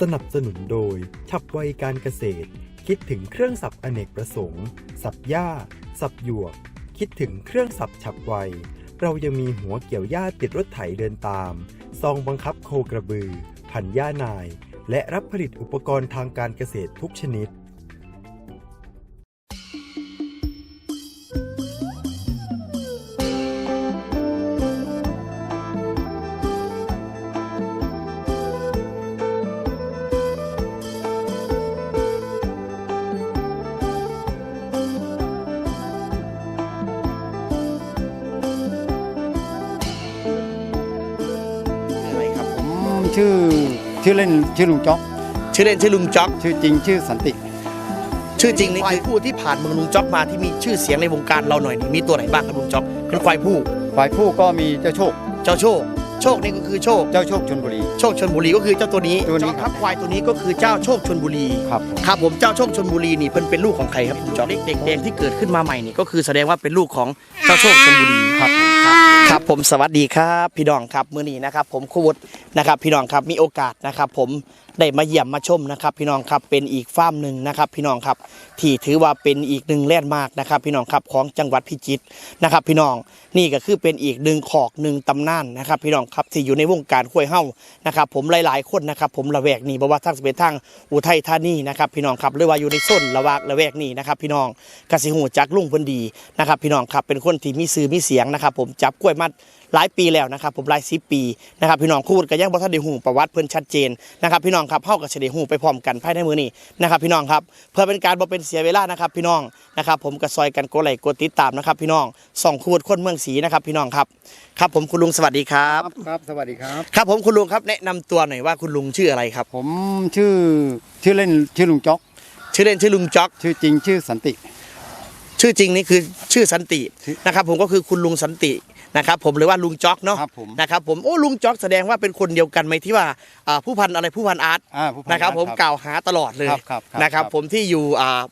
สนับสนุนโดย ฉับไวการเกษตร คิดถึงเครื่องสับอเนกประสงค์ สับหญ้า สับหยวก คิดถึงเครื่องสับฉับไว เรายังมีหัวเกี่ยวหญ้าติดรถไถเดินตาม ซองบังคับโคกระบือ ผันหญ้านาย และรับผลิตอุปกรณ์ทางการเกษตรทุกชนิด ชื่อเล่นชื่อลุงจ๊อก ชื่อเล่นชื่อลุงจ๊อก ชื่อจริงชื่อสันติ ชื่อจริงนี่คือผู้ที่ผ่านเมืองลุงจ๊อกมาที่มีชื่อเสียงในวงการเราหน่อยนี่มีตัวไหนบ้างครับลุงจ๊อกเป็นควายผู้ฝ่ายผู้ก็มีเจ้าโชค เจ้าโชค โชคนี่ก็คือโชค เจ้าโชคชนบุรี โชคชนบุรีก็คือเจ้าตัวนี้ตัวนี้จ๊อกครับควายตัวนี้ก็คือเจ้าโชคชนบุรี ครับผมครับผมเจ้าโชคชนบุรีนี่เพิ่นเป็นลูกของใครครับลุงจ๊อกเด็กๆแดงที่เกิดขึ้นมาใหม่นี่ก็คือแสดงว่าเป็นลูกของเจ้าโชคชนบุรีครับ ครับผมสวัสดีครับพี่ดองครับมื้อนี้นะครับ ผมครูวุฒินะครับ พี่ดองครับมีโอกาสนะครับ ผม ได้มาเยี่ยมมาชมนะครับ พี่น้องครับเป็นอีกฟาร์มหนึ่งนะครับ พี่น้องครับที่ถือว่าเป็นอีกหนึ่งแลนด์มาร์กนะครับ พี่น้องครับของจังหวัดพิจิตรนะครับ พี่น้องนี่ก็คือเป็นอีกหนึ่งขอกหนึ่งตำนานนะครับ พี่น้องครับที่อยู่ในวงการห้วยเฮ้านะครับ ผมหลายๆคนนะครับ ผมละแวกนี้บ่ว่าทั้งสเป็นทางอุทัยธานีนะครับ พี่น้องครับหรือว่าอยู่ในโซนละวากละแวกนี้นะครับ พี่น้องกสิหูจักลุงพนดีนะครับ พี่น้องครับเป็นคนที่มีสื่อมีเสียงนะครับ ผมจับกล้วยมัด หลายปีแล้วนะครับผมหลายสิบปีนะครับพี่น้องคูดก็ยังบ่ทันได้หูประวัติเพิ่นชัดเจนนะครับพี่น้องครับเฮาก็สิได้หูไปพร้อมกันภายในมื้อนี้นะครับพี่น้องครับเพื่อเป็นการบ่เป็นเสียเวลานะครับพี่น้องนะครับผมก็ซอยกันกดไลค์กดติดตามนะครับพี่น้องส่องคูดคนเมืองศรีนะครับพี่น้องครับครับผมคุณลุงสวัสดีครับ ครับสวัสดีครับ ครับผมคุณลุงครับแนะนำตัวหน่อยว่าคุณลุงชื่ออะไรครับ ผมชื่อชื่อเล่นชื่อลุงจ๊อก ชื่อเล่นชื่อลุงจ๊อก ชื่อจริงชื่อสันติ ชื่อจริงนี่คือชื่อสันติชื่อนะครับผมก็คือคุณลุงสันติ นะครับผมหรือว่าลุงจ๊อกเนาะครับผมนะครับผมโอ้ลุงจ๊อกแสดงว่าเป็นคนเดียวกันไหมที่ว่าอ่าผู้พันอะไรผู้พันอาร์ตอ่าผู้พันะครับผมครับกล่าวหาตลอดเลยครับครับครับนะครับครับผมที่อยู่อ่า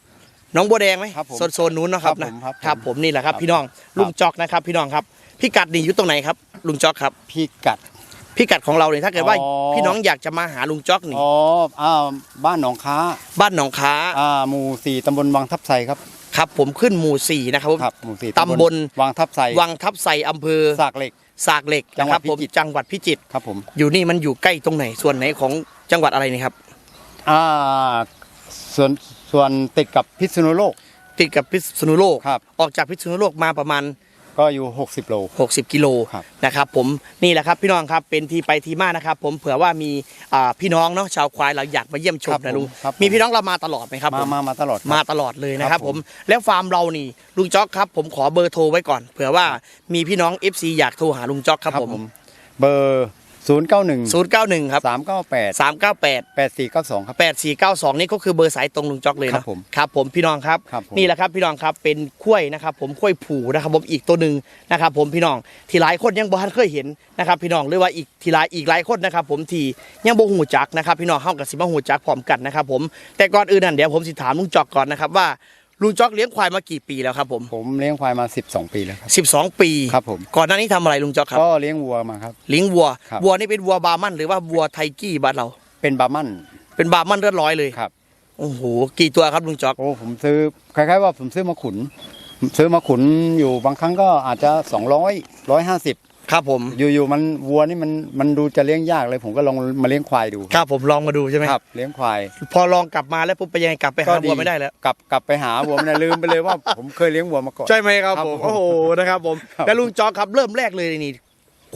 หน้องบัวแดงไหมครับผมโซนโซนนู้นเนาะครับครับนะผมครับครับผมนี่แหละครับครับพี่น้องลุงจ๊อกนะครับ พี่น้องครับพี่กัดนี่อยู่ตรงไหนครับ ลุงจ๊อกครับ พี่กัดพี่กัดของเราเนี่ยถ้าเกิดว่าอ๋อ พี่น้องอยากจะมาหาลุงจ๊อกนี่อ๋ออ่าบ้านหนองค้าบ้านหนองค้าอ่าหมู่สี่ตำบลวังทับไทรครับ ครับผมขึ้นหมู่สี่นะครับผมครับหมู่สี่ตำบลวังทับไทรวังทับไซอำเภอสากเหล็กสากเหล็กจังหวัดนะครับผมพิจิตรจังหวัดพิจิตรครับผมอยู่นี่มันอยู่ใกล้ตรงไหนส่วนไหนของจังหวัดอะไรนี่ครับอ่าส่วนส่วนติดกับพิษณุโลก ติดกับพิษณุโลกครับออกจากพิษณุโลกมาประมาณ ก็อยู่ 60 โล 60 กิโลครับนะครับผมนี่แหละครับพี่น้องครับเป็นที่ไปที่มานะครับ ผมเผื่อว่ามีอ่าพี่น้องเนาะชาวควายเราอยากมาเยี่ยมชมครับนะลุงผมครับมีพี่น้องเรามาตลอดไหมครับมาผมมามาตลอดครับ มาตลอดเลยนะครับครับผผมมแล้วฟาร์มเรานี่ลุงจ๊อกครับ ผมขอเบอร์โทรไว้ก่อน เผื่อว่ามีพี่น้อง FC อยากโทรหาลุงจ๊อกครับผม เบอร์ 0 9 1 091 ครับ3 9 8 398 8 4 9 2ครับ 8492 นี่ก็คือเบอร์สายตรงลุงจ๊อกเลยครันะบผมครับผมพี่น้องครับ ครับผมนี่แหละครับพี่น้องครับเป็นข้วยนะครับผมข้วยผูนะครับผมอีกตัวหนึ่งนะครับผมพี่น้องที่หลายคนยังบ่ทันเคยเห็นนะครับพี่น้องหรือว่าอีกที่หลายอีกหลายคนนะครับผมที่ยังบ่หูจักนะครับพี่น้องเฮากับสิมาหูจักพร้อมกันนะครับผมแต่ก่อนอื่นนั่นเดี๋ยวผมสิถามลุงจ๊อกก่อนนะครับว่า ลุงจ๊อกเลี้ยงควายมากี่ปีแล้วครับผม ผมเลี้ยงควายมา 12 ปีแล้วครับ 12 ปีครับผมก่อนหน้านี้ทำอะไรลุงจ๊อกครับก็เลี้ยงวัวมาครับเลี้ยงวัวครับ วัวนี่เป็นวัวบาร์มันหรือว่าวัวไทกี้บ้านเรา เป็นบาร์มันเป็นบาร์มันเลือดร้อยเลยครับ โอ้โหกี่ตัวครับลุงจ๊อกโอ้ผมซื้อคล้ายๆว่าผมซื้อมาขุนผมซื้อมาขุนอยู่บางครั้งก็อาจจะ 200 150 ครับผมอยู่ๆมันวัวนี่มันมันดูจะเลี้ยงยากเลย ผมก็ลองมาเลี้ยงควายดูครับผมลองมาดูใช่ไหมครับ เลี้ยงควาย พอลองกลับมาแล้วปุ๊บไปยังไงกลับไปหาวัวไม่ได้แล้วกลับกลับไปหาวัวไม่ได้ลืมไปเลยว่า ผมเคยเลี้ยงวัวมาก่อนใช่ไหมครับครับผมผมโอ้โหนะครับผมครับแล้วลุงจ๊อกครับเริ่มแรกเลยนี่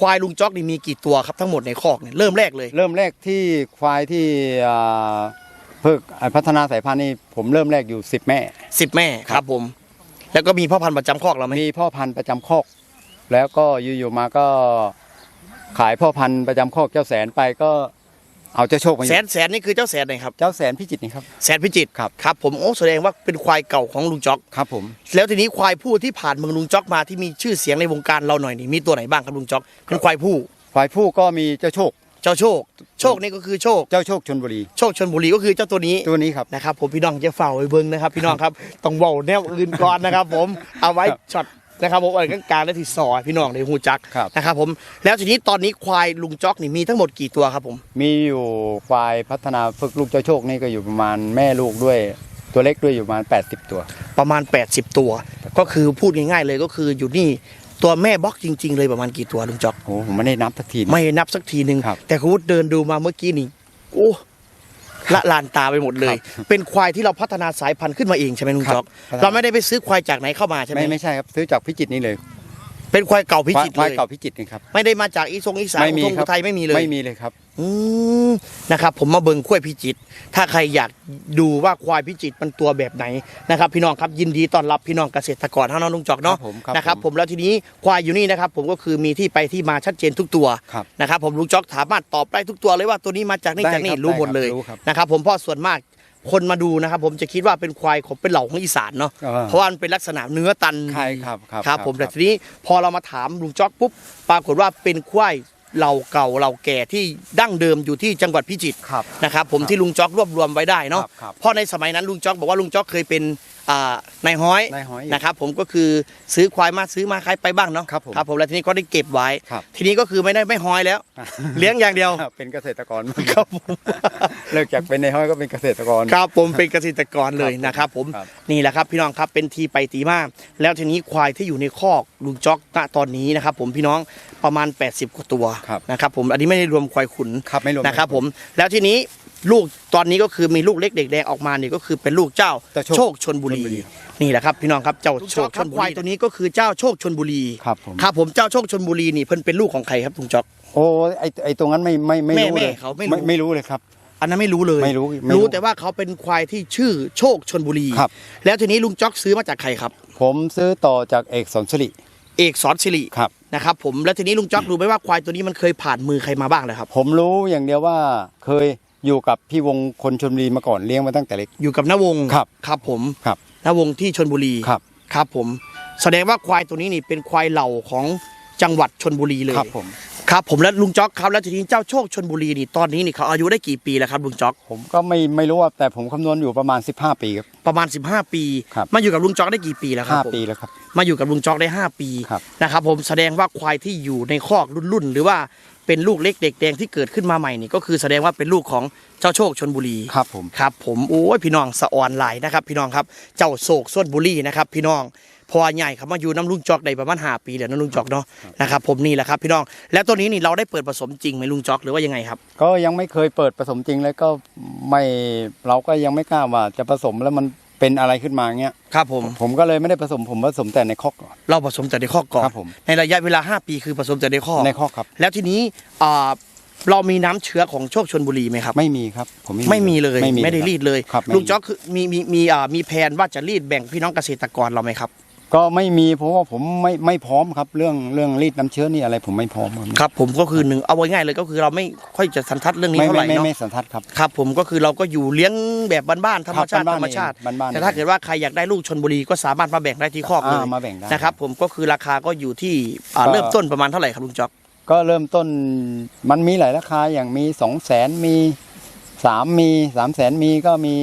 ควายลุงจ๊อกนี่มีกี่ตัวครับทั้งหมดในคอกเนี่ยเริ่มแรกเลย เริ่มแรกที่ควายที่อ่าเพิกพัฒนาสายพันธุ์นี่ผมเริ่มแรกอยู่10แม่สิบแม่ครับผม แล้วก็มีพ่อพันธุ์ประจำคอกเราไหมมีพ่อพันธุ์ประจำคอก แล้วก็อยู่ๆมาก็ขายพ่อพันธุ์ประจำคอกเจ้าแสนไปก็เอาเจ้าโชคมาอแสยู่นแสนนี่คือเจ้าแสนไหนครับ เจ้าแสนพิจิตรนี่ครับ แสนพิจิตรครับ ครับผมโอ้แสดงว่าเป็นควายเก่าของลุงจ๊อก ครับผม แล้วทีนี้ควายผู้ที่ผ่านเมืองลุงจ๊อกมาที่มีชื่อเสียงในวงการเราหน่อยนี่มีตัวไหนบ้างครับลุงจ๊อกเป็นควายผู้ควายผู้ก็มีเจ้าโชค เจ้าโชค โชคนี่ก็คือโชค เจ้าโชคชนบุรี โชคชนบุรีก็คือเจ้าตัวนี้ ตัวนี้ครับ นะครับผมพี่น้องจะเฝ้าไว้เบิ้งนะครับพี่น้องครับ ต้องเว้าแนวอื่นก่อนนะครับผมเอาไว้ครับช็อต นะครับผมอันกลางๆและที่ซอยพี่น้องในหูจักครับ นะครับผมแล้วทีนี้ตอนนี้ควายลุงจ๊อกนี่มีทั้งหมดกี่ตัวครับผม มีอยู่ควายพัฒนาฝึกลูกเจ้าโชคนี่ก็อยู่ประมาณแม่ลูกด้วยตัวเล็กด้วยอยู่ประมาณ 80 ตัว ประมาณ 80 ตัว ก็คือพูดง่ายๆเลยก็คืออยู่นี่ตัวแม่บล็อกจริง ๆ เลยประมาณกี่ตัวลุงจ๊อกโอ้ผมไม่ได้นับสักทีนะ ไม่นับสักทีหนึ่งครับ แต่คุณวุฒิเดินดูมาเมื่อกี้นี่โอ้ ละลานตาไปหมดเลยครับเป็นควายที่เราพัฒนาสายพันธุ์ขึ้นมาเองใช่ไหมลุงจ๊อกครับ เราไม่ได้ไปซื้อควายจากไหนเข้ามาใช่ไหมไม่ไม่ใช่ครับซื้อจากพิจิตรนี่เลยเป็นควายเก่าพิจิตรควาเลยยเก่าพิจิตรนี่ครับไม่ได้มาจากอีสงอีสานไม่มีทงครับไทยไม่มีเลย ไม่มีเลยครับ อืมนะครับผมมาเบิงควายพิจิตรถ้าใครอยากดูว่าควายพิจิตรมันตัวแบบไหนนะครับ พี่น้องครับยินดีต้อนรับพี่น้องเกษตรกรท่านน้องลุงจอกเนาะครับผมครับนะครับผมผมแล้วทีนี้ควายอยู่นี่นะครับ ผมก็คือมีที่ไปที่มาชัดเจนทุกตัวครับนะครับ ผมลุงจอกสามารถตอบได้ทุกตัวเลยว่าตัวนี้มาจากนี่ได้จากนี่ครับรู้หมดได้ครับเลยรู้ครับนะครับผมเพราะส่วนมากคนมาดูนะครับ ผมจะคิดว่าเป็นควายของเป็นเหล่าของอีสานเนาะอ่า เพราะว่ามันเป็นลักษณะเนื้อตัน ใช่ครับครับ ครับผมครัแต่บทีนี้พอเรามาถามลุงจ๊อกปุ๊บปรากฏว่าเป็นควาย เหล่าเก่าเหล่าแก่ที่ดั้งเดิมอยู่ที่จังหวัดพิจิตรครับนะครับผมครับที่ลุงจ๊อกรวบรวมไว้ได้เนาะครับครับ เพราะในสมัยนั้นลุงจ๊อกบอกว่าลุงจ๊อกเคยเป็น อ่านายห้อยนายห้อยนะครับผมก็คือซื้อควายมาซื้อมาขายไปบ้างเนาะครับผมครับผมแล้วทีนี้ก็ได้เก็บไว้ ครับ ทีนี้ก็คือไม่ได้ไม่ห้อยแล้วเลี้ยงอย่างเดียว เป็นเกษตรกรครับผมเลิกจากเป็นในห้อยก็เป็นเกษตรกร ครับผมเป็นเกษตรกรเลยนะครับผมครับ นี่แหละครับพี่น้องครับเป็นทีไปตีมาแล้วทีนี้ควายที่อยู่ในคอกลุงจ๊อกณตอนนี้นะครับผมพี่น้องประมาณ 80กว่าตัวครับนะครับผมอันนี้ไม่ได้รวมควายขุน ครับไม่รวม นะครับผมแล้วทีนี้ ลูกตอนนี้ก็คือมีลูกเล็กเด็กแดงออกมานี่ก็คือเป็นลูกเจ้าเจ้าโชคโชคชนบุรีชลบุรีนี่แหละครับพี่น้องครับเจ้าโชคชนบุรีควายตัวนี้ก็คือเจ้าโชคชนบุรีครับผมครับผมเจ้าโชคชนบุรีนี่เพิ่นเป็นลูกของใครครับลุงจ๊อกโอ้ไอไอตรงนั้นไม่ไม่ไม่แม่รู้แม่เลยเขาไม่รู้ไม่รู้เลยครับอันนั้นไม่รู้เลยไม่รู้ไม่รู้รู้แต่ว่าเขาเป็นควายที่ชื่อโชคชนบุรีครับแล้วทีนี้ลุงจ๊อกซื้อมาจากใครครับ ผมซื้อต่อจากเอกสอนสิริเอกสอนสิริครับนะครับผมแล้วทีนี้ลุงจ๊อกรู้ไหมว่าควายตัวนี้มันเคยผ่านมือใครมาบ้างเลยครับ ผมรู้อย่างเดียวว่าเคย อยู่กับพี่วงคนชนบุรีมาก่อนเลี้ยงมาตั้งแต่เล็ก อยู่กับนวงศ์ครับครับผมครับนวงศ์ที่ชนบุรีครับครับผม แสดงว่าควายตัวนี้นี่เป็นควายเหล่าของจังหวัดชนบุรีเลยครับผมครับผมแล้วลุงจ๊อกครับแล้วทีนี้เจ้าโชคชนบุรีนี่ตอนนี้นี่เขาอายุได้กี่ปีแล้วครับลุงจ๊อก ผมก็ไม่ไม่รู้ว่าแต่ผมคำนวณอยู่ประมาณ 15 ปีครับ ประมาณ 15 ปี ครับมาอยู่กับลุงจ๊อกได้กี่ปีแล้วครับห้าผมปีแล้วครับ มาอยู่กับลุงจ๊อกได้ 5 ปีครับ นะครับผมแสดงว่าควายที่อยู่ในคอกรุ่นๆหรือว่า เป็นลูกเล็กเด็กแดงที่เกิดขึ้นมาใหม่นี่ก็คือแสดงว่าเป็นลูกของเจ้าโชคชนบุรีครับผมครับ ผมโอ้ยพี่น้องสะออนหลายนะครับ พี่น้องครับเจ้าโศกส้นบุรีนะครับพี่น้องพอใหญ่ครับมาอยู่น้ำลุงจอกได้ประมาณห้าปีแล้วนะลุงจอกเนาะนะครับผมนี่แหละครับพี่น้องแล้วตัวนี้นี่เราได้เปิดผสมจริงไหมลุงจอกหรือว่ายังไงครับ ก็ยังไม่เคยเปิดผสมจริงเลยก็ไม่เราก็ยังไม่กล้าว่าจะผสมแล้วมัน เป็นอะไรขึ้นมาเงี้ยครับผมผมก็เลยไม่ได้ผสมผมผสมแต่ในคอกก่อน เราผสมแต่ในข้อกก่อนครับผมในระยะเวลา 5 ปีคือผสมแต่ในข้อกในคอกครับ แล้วทีนี้อ่าเรามีน้ำเชื้อของโชคชนบุรีไหมครับ ไม่มีครับผมไม่มีเลยไม่มีไม่ได้รีดเลยครับไม่มีลุงจ๊อกคือมีมีมีอ่ามีแผนว่าจะรีดแบ่งพี่น้องเกษตรกรเราไหมครับ ก็ไม่มีเพราะว่าผมไม่ไม่พร้อมครับ เรื่องเรื่องรีดน้ำเชื้อนี่อะไรผมไม่พร้อมครับครับผมก็คือหนึ่งเอาไว้ง่ายเลยก็คือเราไม่ค่อยจะสันทัดเรื่องนี้ไม่เท่าไหไม่ร่ไม่เนาะไม่สันทัดครับครับ ผมก็คือเราก็อยู่เลี้ยงแบบบ้านๆธรรมชาติครับธรรมชาติบ้านๆเองบ้านๆแต่ถ้าเกิดว่าใครอยากได้ลูกชนบุรีก็สามารถมาแบ่งได้ที่คอกเลยอ่ามาแบ่งได้นะครับ ผมก็คือราคาก็อยู่ที่อ่าก็เริ่มต้นประมาณเท่าไหร่ครับลุงจ๊อกก็เริ่มต้นมันมีหลายราคาอย่างมีสองแสนมีสามมีสามแสนมีก็มี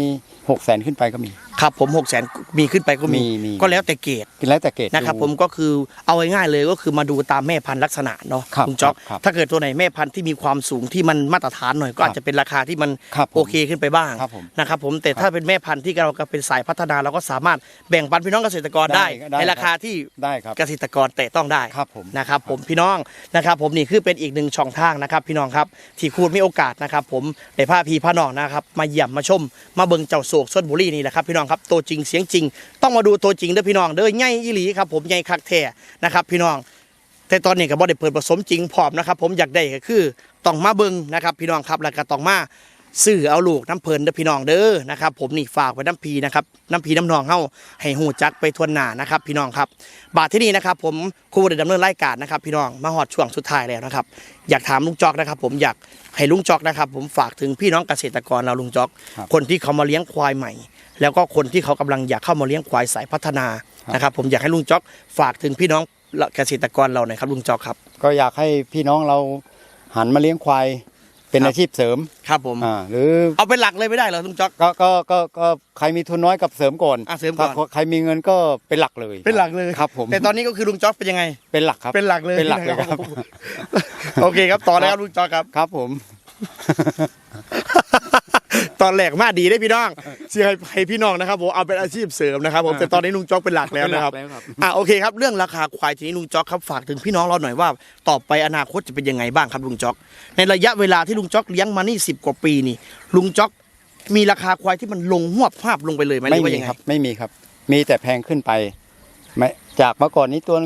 หกแสนขึ้นไปก็มี ครับผม6กแสนมีขึ้นไปก็มีมีมี ก็แล้วแต่เกรดแล้วแต่เกรดนะครับดู ผมก็คือเอาง่ายๆเลยก็คือมาดูตามแม่พันธุ์ลักษณะเนาะครับลุงจ๊อกครับถ้าเกิดตัวไหนแม่พันธุ์ที่มีความสูงที่มันมาตรฐานหน่อยก็อาจครับจะเป็นราคาที่มันครับผมโอเคขึ้นไปบ้างครับผมนะครับผมแต่ถ้าเป็นแม่พันธุ์ที่เราก็เป็นสายพัฒนาเราก็สามารถแบ่งปันพี่น้องเกษตรกรได้ได้ในได้ราคาที่ ได้ครับ เกษตรกรแต่ต้องได้ครับผมนะครับ ผมพี่น้องนะครับ ผมนี่คือเป็นอีกหนึ่งช่องทางนะครับ พี่น้องครับที่คูดมีโอกาสนะครับ ผมได้พาพี่พาน้องนะครับ มาเยี่ยมมาชม มาเบิ่งเจ้าโศกส้นบุรีนี่แหละครับพี่น้องครับตัวจริงเสียงจริง ต้องมาดูตัวจริงเด้อพี่น้องเด้อใหญ่อีหลีครับผมใหญ่คักแท้นะครับพี่น้องแต่ตอนนี้ก็บ่ได้เปิดผสมจริงพร้อมนะครับผมอยากได้ก็คือต้องมาเบิ่งนะครับพี่น้องครับแล้วก็ต้องมาซื้อเอาลูกน้ำเพลินเด้อพี่น้องเด้อนะครับผมนี่ฝากไว้น้ำพีนะครับน้ำพีน้ำนองเฮาให้หูจักไปทวนหน้านะครับพี่น้องครับ บาทที่นี่นะครับผมครูได้ดำเนินรายการนะครับพี่น้องมาหอดช่วงสุดท้ายแล้วนะครับอยากถามลุงจอกนะครับ ผมอยากให้ลุงจอกนะครับ ผมฝากถึงพี่น้องเกษตรกรเราลุงจอกครับคนที่เขามาเลี้ยงควายใหม่ แล้วก็คนที่เขากำลังอยากเข้ามาเลี้ยงควายสายพัฒนานะครับผมอยากให้ลุงจอกฝากถึงพี่น้องเกษตรกรเราหน่อยครับลุงจอกครับ ก็อยากให้พี่น้องเราหันมาเลี้ยงควายเป็นครับอาชีพเสริมครับผมอ่าหรือเอาเป็นหลักเลยไม่ได้เหรอลุงจ๊อกก็ก็ก็ก็ใครมีทุนน้อยกับเสริมก่อนอะเสริมก่อนถ้าใครมีเงินก็เป็นหลักเลย เป็นหลักเลยครับผมแต่ตอนนี้ก็คือลุงจ๊อกเป็นยังไง เป็นหลักครับเป็นหลักเลยเป็นหลักเลยครับโอเคครับต่อเลยครับลุงจ๊อกครับครับผม ตอนแรกมาดีได้พี่น้องเสียให้ให้พี่น้องนะครับผมเอาเป็นอาชีพเสริมนะครับผมแต่ตอนนี้ลุงจ๊อกเป็นหลักแล้วนะครับเป็นหลักแล้วครับ อะโอเคครับเรื่องราคาควายทีนี้ลุงจ๊อกครับฝากถึงพี่น้องเราหน่อยว่า ต่อไปอนาคตจะเป็นยังไงบ้างครับลุงจ๊อก ในระยะเวลาที่ลุงจ๊อกเลี้ยงมานี่สิบกว่าปีนี่ ลุงจ๊อกมีราคาควายที่มันลงหวบภาพลงไปเลยไหมหรืไม่อว่ามียังไง ครับ ไม่มีครับ มีแต่แพงขึ้นไปไม่จากเมื่อก่อนนี้ตัว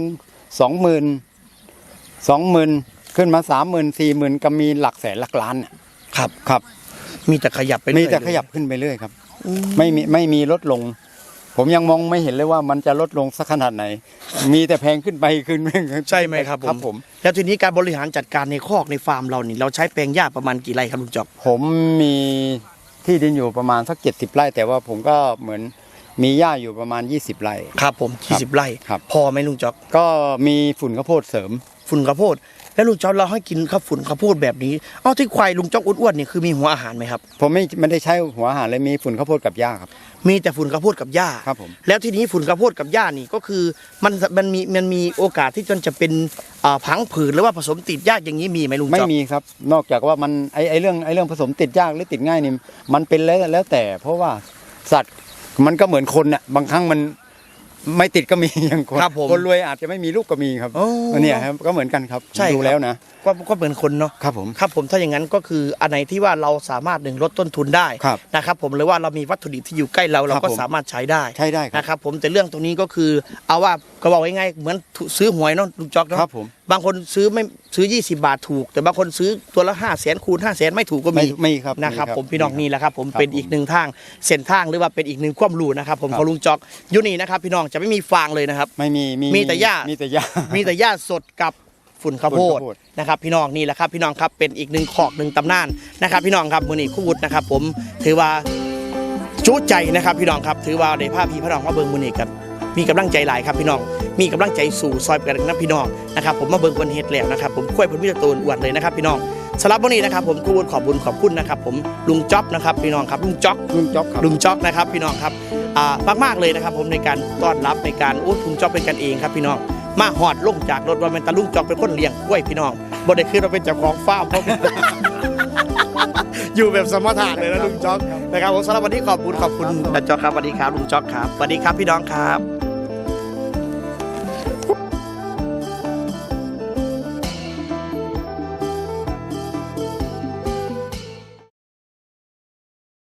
สองหมื่นสองหมื่นขึ้นมาสามหมื่นสี่หมื่นก็มีหลักแสนหลักล้านน่ะครับ ครับ มีแต่ขยับไปมีเรื่อแต่ขยับขึ้นไปเรื่อยครับ อืมไม่มีไม่มีลดลง ผมยังมองไม่เห็นเลยว่ามันจะลดลงสักขนาดไหน มีแต่แพงขึ้นไปขึ้นไปใช่ไหมครับผมครับผม แล้วทีนี้การบริหารจัดการในคอกในฟาร์มเรานี่เราใช้แปลงหญ้าประมาณกี่ไร่ครับลุงจ๊อกผมมีที่ดินอยู่ประมาณสักเจ็ดสิบไร่ แต่ว่าผมก็เหมือนมีหญ้าอยู่ประมาณ 20 ไร่ ครับผม20ไร่ครับ พอไหมลุงจ๊อก ก็มีฝุ่นข้าวโพดเสริม ฝุ่นข้าวโพด แล้วลุงจ๊อกเราให้กินข้าวฝุ่นข้าวโพดแบบนี้เอ้าที่ควายลุงจ๊อกอ้วนๆเนี่ยคือมีหัวอาหารไหมครับ ผมไม่ไม่ได้ใช้หัวอาหารเลยมีฝุ่นข้าวโพดกับหญ้าครับ มีแต่ฝุ่นข้าวโพดกับหญ้าครับผมแล้วทีนี้ฝุ่นข้าวโพดกับหญ้านี่ก็คือมันมันมีมันมีโอกาสที่จนจะเป็นอ่าพังผืดหรือว่าผสมติดยากอย่างนี้มีไหมลุงไม่จ๊อกมีครับ นอกจากว่ามันไอไอเรื่องไอเรื่องผสมติดยากหรือติดง่ายนี่มันเป็นแล้วแล้วแต่ เพราะว่าสัตว์มันก็เหมือนคนน่ะบางครั้งมัน ไม่ติดก็มีอย่างคนครับผม คนรวยอาจจะไม่มีลูกก็มีครับโอ้เนี่ยครับก็เหมือนกันครับใช่ดูครับ แล้วนะก็ก็เหมือนคนเนาะครับผมครับผมถ้าอย่างนั้นก็คืออันไหนที่ว่าเราสามารถหนึ่งลดต้นทุนได้ครับนะครับผมหรือว่าเรามีวัตถุดิบที่อยู่ใกล้เราเราครับก็ผมสามารถใช้ได้ใช่ได้ครับนะครับผมแต่เรื่องตรงนี้ก็คือเอาว่าก็บอกง่ายๆเหมือนซื้อหวยเนาะลุงจ๊อกเนาะครับผมบางคนซื้อไม่ซื้อ 20 บาทถูก แต่บางคนซื้อตัวละ5 0 0แสนคูณ5 0 0แสนไม่ถูกก็ไม่มีไม่ครับนะครับไผมพี่น้องนี่แหละครับผมครับเป็นผมอีกหนึ่งทางเส้นทางหรือว่าเป็นอีกหนึ่งความรู้นะครับผมครับของลุงจ๊อกอยูนี่นะครับพี่น้องจะไม่มีฟางเลยนะครับไม่มีมีมีแต่หญ้ามีมีแต่หญ้ามีแต่หญ้าสดกับ ฝุ่นข้าวโพฝุ่นดข้าวโพดนะครับพี่น้องนี่แหละครับพี่น้องครับเป็นอีกหนึ่งขอกหนึ่งตำนานนะครับ พี่น้องครับมือนี้คู่วุฒินะครับ ผมถือว่าจู้ใจนะครับ พี่น้องครับถือว่าได้ภาพพี่พี่น้องมาเบิ่งมือนี้กันมีกำลังใจหลายครับพี่น้อง มีกำลังใจสู่ซอยกันนะพี่น้องนะครับผมมาเบิ่งคนเฮ็ดแล้วนะครับผมคุ้ยผลพิจารณาอวดเลยนะครับพี่น้องสำหรับวันนี้นะครับผมคู่วุฒิขอบบุญขอบคุณนะครับผมลุงจ๊อบนะครับพี่น้องครับลุงจ๊อกลุงจ๊อบครับลุงจ๊อกนะครับพี่น้องครับอ่ามากๆเลยนะครับผมในการต้อนรับในการโอ้ลุงจ๊อกเป็นกันเองครับพี่น้อง มาหอดลงจากรถว่าเป็นตาลุงจ๊อกเป็นคนเลี้ยงกล้วยพี่น้องบ่ได้คือเราเป็นเจ้าของฟาร์มเพราะอยู่แบบสมถะเลยนะลุงจ๊อกนะครับผมสำหรับวันนี้ขอบคุณขอบคุณนะจ๊อกครับสวัสดีครับลุงจ๊อกครับสวัสดีครับพี่น้องครับ